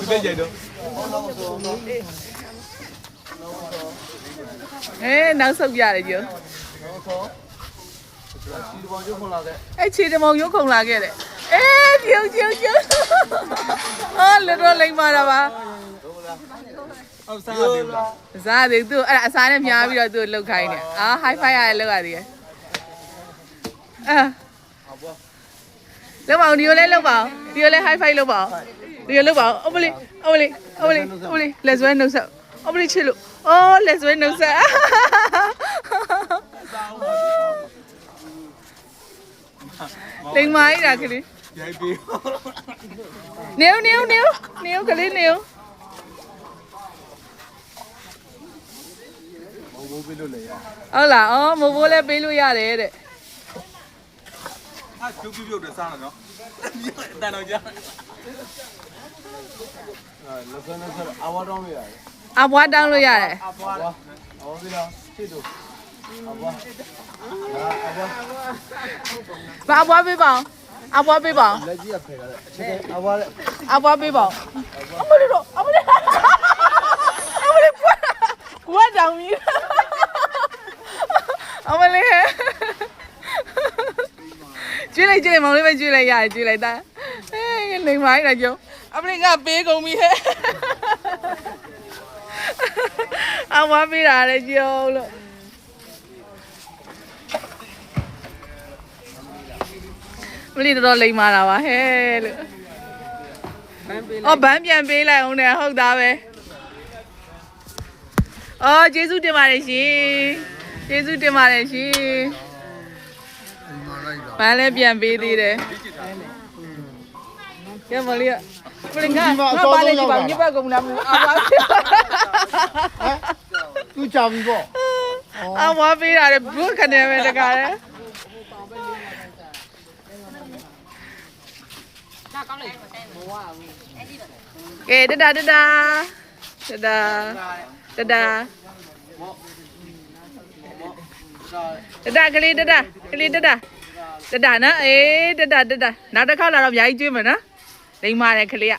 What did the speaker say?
သူလည်းကြိုက်တော့အဲနောက်ဆုတ်ရတယ်ကျော်ဒီဘောင်ကျုပ်ခွန်လာခဲ့အဲ့ခြေတမောင်ရုပ်ခုံလာခဲ့တယ်အေးကျုပ်ကျုပ်ကျုပ်အာလေတော့လိမ့်မာတာပါဟုတ်စားတယ်လားအစားသေးသူအဲ့ဒါအစားနဲ့မြားပြီးတော့သူလှုပ်ခိုင်းတယ်အာ high five ရတယ်လှုပ်ရသေးတယ်အာလောက်ပါအောင်ဒီကိုလည်းလှုပ်ပါအောင်ဒီကိုလည်း high five လှုပ်ပါအောင် ဒီကိုလှုပ်ပါအောင်အမလေးအမလေးအမလေးအမလေးလက်စွဲနှုတ်ဆက်အမလေးချစ်လို့အော်လက်စွဲနှုတ်ဆက်လိမ္မာကြီးတာကလေးရိုက်ပြီးနေဦးနေဦးနေဦးနေဦးကလေးနေဦးဘိုးဘိုးပြလို့လည်းရဟုတ်လားအော်မိုးဘိုးလည်းပေးလို့ရတယ်တဲ့ အာကျုပ်ပြုတ်ပြုတ်တယ်စားတယ်နော်တန်တော့ကြာလက်ဆွဲနဲ့ဆက်အဝါတောင်းလို့ရတယ်အဘွားတောင်းလို့ရတယ်အဘွားအဝါပြီးတော့ချစ်တို့အဘွားအဘွားဘာအဘွားပေးပါအောင်အဘွားပေးပါအောင်လက်ကြီးကဖယ်လာတယ်အချက်အဘွားလက်အဘွားပေးပါအောင်အမလေးတော့အမလေးအမလေးပွားကွာတောင်ကြီးအမလေး ကျွေးလိုက်ကျွေးလိုက်မောင်လေးပဲကျွေးလိုက်ရတယ်ကျွေးလိုက်တာအေးနေမိုင်းတာကျုံအမလေးကပေးကုန်ပြီဟဲ့အဘွားပေးတာလေကျုံလို့မလေးတော်တော်လိမ္မာတာပါဟဲ့လို့အော်ဗန်းပြန်ပေးလိုက်အောင်နဲ့ဟုတ်သားပဲအော်ကျေးဇူးတင်ပါတယ်ရှင်ကျေးဇူးတင်ပါတယ်ရှင် ဗန်းလည်းပြန်ပေးသေးတယ်ကဲမလေးကပလင်ကငါပါလေဒီပါညပတ်ကုန်လားမအာပါသူကြောင်ပြီပေါ့အာဝါပေးတာလေဘုခနဲ့ပဲတကားလေကဲတတာတတာတတာတတာတတာကလေးတတာကလေးတတာ တတာနော်အေးတတာတတာနောက်တစ်ခါလာတော့အများကြီးကျွေးမယ်နော်လိမ္မာတယ်ကလေးက